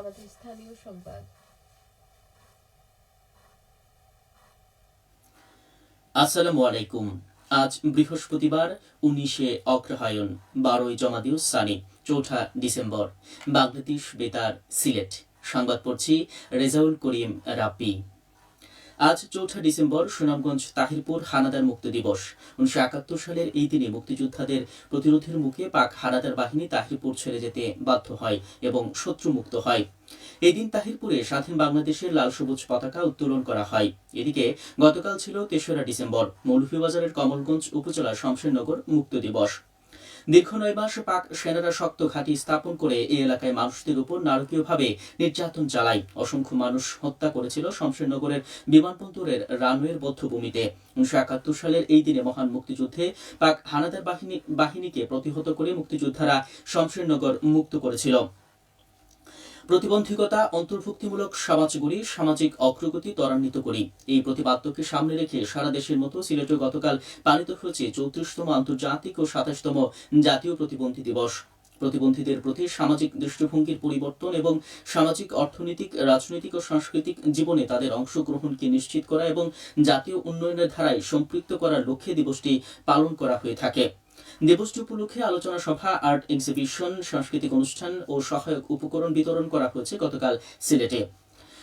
আমাদের স্থানীয় সংবাদ। আসসালামু আলাইকুম। আজ বৃহস্পতিবার, উনিশে অগ্রহায়ণ, বারোই জমাদিউ সানি, চৌঠা ডিসেম্বর। বাংলাদেশ বেতার, সিলেট। সংবাদ পড়ছি রেজাউল করিম রাব্বি। আজ চৌঠা ডিসেম্বর সুনামগঞ্জ তাহিরপুর হানাদার মুক্তি দিবস। উনিশশো একাত্তর সালের এই দিনে মুক্তিযোদ্ধাদের প্রতিরোধের মুখে পাক হানাদার বাহিনী তাহিরপুর ছেড়ে যেতে বাধ্য হয় এবং শত্রুমুক্ত হয়। এই দিন তাহিরপুরে স্বাধীন বাংলাদেশের লাল সবুজ পতাকা উত্তোলন করা হয়। এদিকে গতকাল ছিল তেসরা ডিসেম্বর। মৌলভীবাজারের কমলগঞ্জ উপজেলার শমশেরনগর মুক্ত দিবস। দীর্ঘ নয় মাস পাক সেনারা শক্ত ঘাঁটি স্থাপন করে এই এলাকায় মানুষদের উপর নারকীয়ভাবে নির্যাতন চালায়। অসংখ্য মানুষ হত্যা করেছিল শমশেরনগরের বিমানবন্দরের রানওয়ের বধ্যভূমিতে। উনিশশো একাত্তর সালের এই দিনে মহান মুক্তিযুদ্ধে পাক হানাদার বাহিনী বাহিনীকে প্রতিহত করে মুক্তিযোদ্ধারা শমশেরনগর মুক্ত করেছিল। প্রতিবন্ধকতা, অন্তর্ভুক্তিমূলক সমাজগুলি, সামাজিক অগ্রগতি ত্বরান্বিত করি। এই প্রতিপাদ্যকে সামনে রেখে সারা দেশের মতো সিলেটে গতকাল পালিত হয়েছে চৌত্রিশতম আন্তর্জাতিক ও সাতাশতম জাতীয় প্রতিবন্ধী দিবস। প্রতিবন্ধীদের প্রতি সামাজিক দৃষ্টিভঙ্গির পরিবর্তন এবং সামাজিক অর্থনৈতিক, রাজনৈতিক ও সাংস্কৃতিক জীবনে তাদের অংশগ্রহণকে নিশ্চিত করা এবং জাতীয় উন্নয়নের ধারায় সম্পৃক্ত করার লক্ষ্যে দিবসটি পালন করা হয়ে থাকে। দিবসটি উপলক্ষে আলোচনা সভা, আর্ট এক্সিবিশন, সাংস্কৃতিক অনুষ্ঠান ও সহায়ক উপকরণ বিতরণ করা হয়েছে গতকাল সিলেটে।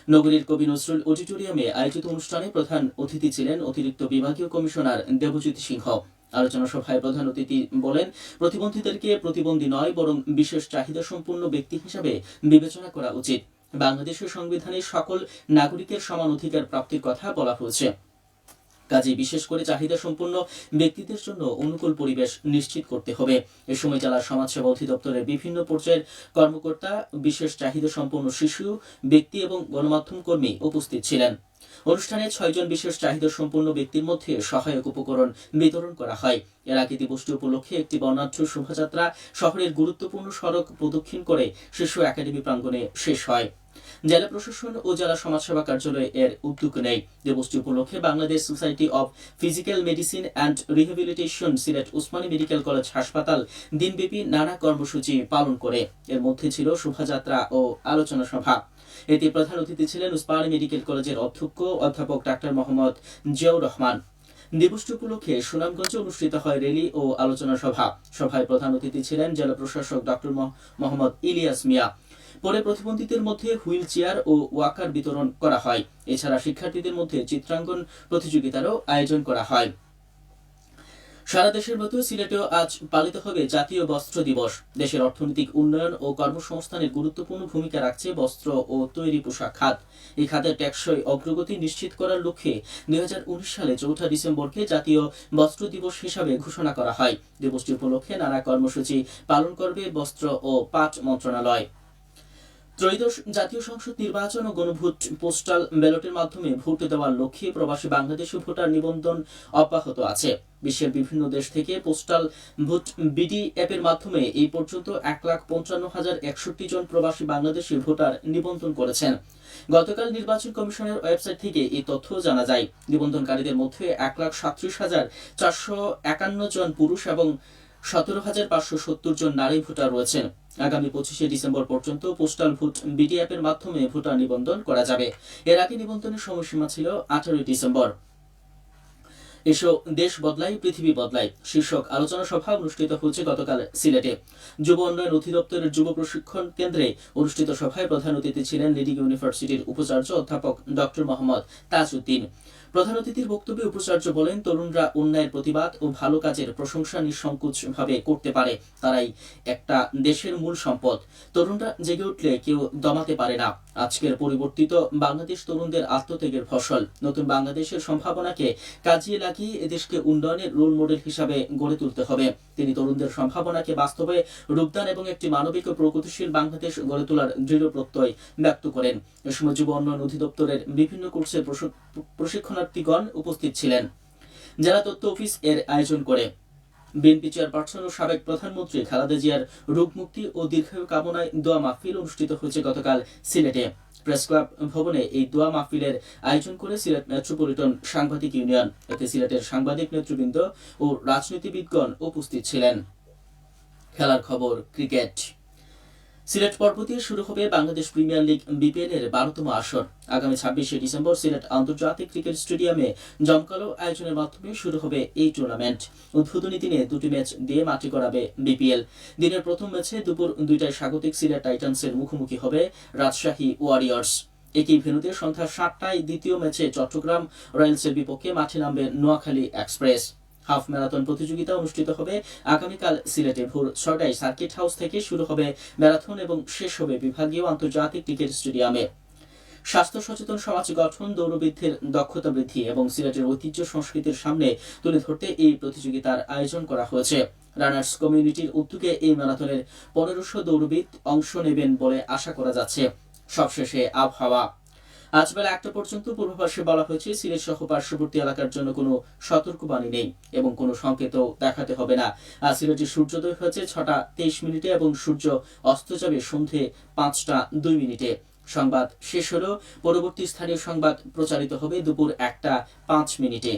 নগরীর কবি নজরুল অডিটোরিয়ামে আয়োজিত অনুষ্ঠানে প্রধান অতিথি ছিলেন অতিরিক্ত বিভাগীয় কমিশনার দেবজিৎ সিংহ। আলোচনা সভায় প্রধান অতিথি বলেন, প্রতিবন্ধীদেরকে প্রতিবন্ধী নয়, বরং বিশেষ চাহিদা সম্পন্ন ব্যক্তি হিসাবে বিবেচনা করা উচিত। বাংলাদেশের সংবিধানে সকল নাগরিকের সমান অধিকার প্রাপ্তির কথা বলা হয়েছে। কাজে বিশেষ করে চাহিদা সম্পন্ন ব্যক্তিদের জন্য অনুকূল পরিবেশ নিশ্চিত করতে হবে। এ সময় জেলার সমাজসেবা অধিদপ্তরের বিভিন্ন পর্যায়ের কর্মকর্তা, বিশেষ চাহিদা সম্পন্ন শিশু, ব্যক্তি এবং গণমাধ্যম কর্মী উপস্থিত ছিলেন। অনুষ্ঠানে ছয়জন বিশেষ চাহিদা সম্পন্ন ব্যক্তির মধ্যে সহায়ক উপকরণ বিতরণ করা হয়। এর আগে দিবসটি উপলক্ষে একটি বর্ণাঢ্য শোভাযাত্রা শহরের গুরুত্বপূর্ণ সড়ক প্রদক্ষিণ করে শিশু একাডেমি প্রাঙ্গণে শেষ হয়। জেলা প্রশাসন ও জেলা সমাজসেবা কার্যালয় এর উদ্যোগ নেয়। দিবসটি উপলক্ষে Bangladesh society of physical medicine and rehabilitation Sylhet Osmani medical college হাসপাতাল দিনব্যাপী নানা কর্মসূচি পালন করে। এর মধ্যে ছিল শোভাযাত্রা ও আলোচনা সভা। এতে প্রধান অতিথি ছিলেন উসমানী মেডিকেল কলেজের অধ্যক্ষ অধ্যাপক ডাক্তার মোহাম্মদ জিয়াউর রহমান। দিবসটি উপলক্ষে সুনামগঞ্জে অনুষ্ঠিত হয় রেলি ও আলোচনা সভা। সভায় প্রধান অতিথি ছিলেন জেলা প্রশাসক ডক্টর মোহাম্মদ ইলিয়াস মিয়া। পরে প্রতিবন্ধীদের মধ্যে হুইল চেয়ার ও ওয়াকার বিতরণ করা হয়। এছাড়া শিক্ষার্থীদের মধ্যে চিত্রাঙ্কন প্রতিযোগিতারও আয়োজন করা হয়। সারা দেশের মতো সিলেটেও আজ পালিত হবে জাতীয় বস্ত্র দিবস। দেশের অর্থনৈতিক উন্নয়ন ও কর্মসংস্থানের গুরুত্বপূর্ণ ভূমিকা রাখছে বস্ত্র ও তৈরি পোশাক খাত। এই খাতের টেকসই অগ্রগতি নিশ্চিত করার লক্ষ্যে দুই হাজার উনিশ সালে চৌঠা ডিসেম্বরকে জাতীয় বস্ত্র দিবস হিসাবে ঘোষণা করা হয়। দিবসটি উপলক্ষে নানা কর্মসূচি পালন করবে বস্ত্র ও পাট মন্ত্রণালয়। ত্রয়োদশ জাতীয় সংসদ নির্বাচন ও গণভোট পোস্টাল ব্যালটের মাধ্যমে ভোট দেওয়ার লক্ষ্যে প্রবাসী বাংলাদেশি ভোটার নিবন্ধন অব্যাহত আছে। বিশ্বের বিভিন্ন দেশ থেকে পোস্টাল ভোট বিডি অ্যাপের মাধ্যমে এই পর্যন্ত এক লাখ পঞ্চান্ন হাজার একষট্টি জন প্রবাসী বাংলাদেশি ভোটার নিবন্ধন করেছেন। গতকাল নির্বাচন কমিশনের ওয়েবসাইট থেকে এই তথ্য জানা যায়। নিবন্ধনকারীদের মধ্যে এক লাখ সাতত্রিশ হাজার চারশো একান্ন জন পুরুষ এবং সতেরো হাজার পাঁচশো সত্তর জন নারী ভোটার রয়েছেন। আগামী পঁচিশে ডিসেম্বর পর্যন্ত পোস্টাল ভোট বিডি অ্যাপের মাধ্যমে ভোটার নিবন্ধন করা যাবে। এর আগে নিবন্ধনের সময়সীমা ছিল আঠারোই ডিসেম্বর। এসো, দেশ বদলাই, পৃথিবী বদলাই। শীর্ষক আলোচনা সভা অনুষ্ঠিত হয়েছে গতকাল সিলেটে। যুব উন্নয়ন অধিদপ্তরের যুব প্রশিক্ষণ কেন্দ্রে অনুষ্ঠিত সভায় প্রধান অতিথি ছিলেন লিডিং ইউনিভার্সিটির উপাচার্য অধ্যাপক ডক্টর মোহাম্মদ তাজউদ্দিন। প্রধান অতিথির বক্তব্যে উপাচার্য বলেন, তরুণরা অন্যায়ের প্রতিবাদ ও ভালো কাজের প্রশংসা নিঃসংকোচ ভাবে করতে পারে। তারাই একটা দেশের মূল সম্পদ। তরুণরা জেগে উঠলে কেউ দমাতে পারে না। আজকের পরিবর্তিত বাংলাদেশ তরুণদের আত্মত্যাগের ফসল। নতুন বাংলাদেশের সম্ভাবনাকে কাজিয়ে লাগিয়ে এদেশকে উন্নয়নের রোল মডেল হিসাবে গড়ে তুলতে হবে। তিনি তরুণদের সম্ভাবনাকে বাস্তবে রূপদান এবং একটি মানবিক ও প্রগতিশীল বাংলাদেশ গড়ে তোলার দৃঢ় প্রত্যয় ব্যক্ত করেন। এ সময় যুব উন্নয়ন অধিদপ্তরের বিভিন্ন কোর্সের প্রশিক্ষণার্থীগণ উপস্থিত ছিলেন। জেলা তথ্য অফিস এর আয়োজন করে বিএনপি চেয়ারপারসন ও সাবেক প্রধানমন্ত্রী খালেদা জিয়ার রূপমুক্তি মুক্তি ও দীর্ঘায়ু কামনায় দোয়া মাহফিল অনুষ্ঠিত হয়েছে গতকাল সিলেটে। প্রেস ক্লাব ভবনে এই দোয়া মাহফিলের আয়োজন করে সিলেট মেট্রোপলিটন সাংবাদিক ইউনিয়ন। এতে সিলেটের সাংবাদিক, নেতৃবৃন্দ ও রাজনীতিবিদগণ উপস্থিত ছিলেন। খেলার খবর, ক্রিকেট। সিলেট পর্ব দিয়ে শুরু হবে বাংলাদেশ প্রিমিয়ার লিগ বিপিএল এর বারোতম আসর। আগামী ছাব্বিশে ডিসেম্বর সিলেট আন্তর্জাতিক ক্রিকেট স্টেডিয়ামে জমকালো আয়োজনের মাধ্যমে শুরু হবে এই টুর্নামেন্ট উদ্বোধনী দিনে দুটি ম্যাচ দিয়ে মাটি করাবে বিপিএল। দিনের প্রথম ম্যাচে দুপুর দুইটায় স্বাগতিক সিলেট টাইটান্সের মুখোমুখি হবে রাজশাহী ওয়ারিয়র্স। একই ভেন্যুতে সন্ধ্যা সাতটায় দ্বিতীয় ম্যাচে চট্টগ্রাম রয়্যালসের বিপক্ষে মাঠে নামবে নোয়াখালী এক্সপ্রেস। হাফ ম্যারাথন প্রতিযোগিতা অনুষ্ঠিত হবে আগামীকাল সিলেটে ভোর ছটায় সার্কিট হাউস থেকে শুরু হবে ম্যারাথন এবং শেষ হবে বিভাগীয় আন্তর্জাতিক ক্রিকেট স্টেডিয়ামে। স্বাস্থ্য সচেতন সমাজ গঠন, দৌড়বৃদ্ধের দক্ষতা বৃদ্ধি এবং সিলেটের ঐতিহ্য সংস্কৃতির সামনে তুলে ধরতে এই প্রতিযোগিতার আয়োজন করা হয়েছে। রানার্স কমিউনিটির উদ্যোগে এই ম্যারাথনের পনেরোশো দৌড়বিদ অংশ নেবেন বলে আশা করা যাচ্ছে। সবশেষে আবহাওয়া। আজ বেলা একটা পর্যন্ত পূর্বাভাসে বলা হয়েছে, সিলেট সহ পার্শ্ববর্তী এলাকার জন্য কোনো সতর্কবাণী নেই এবং কোনো সংকেতও দেখাতে হবে না। সিলেটে সূর্যোদয় হয়েছে ছটা তেইশ মিনিটে এবং সূর্য অস্ত যাবে সন্ধে পাঁচটা দুই মিনিটে। সংবাদ শেষ হলো পরবর্তী স্থানীয় সংবাদ প্রচারিত হবে দুপুর একটা পাঁচ মিনিটে।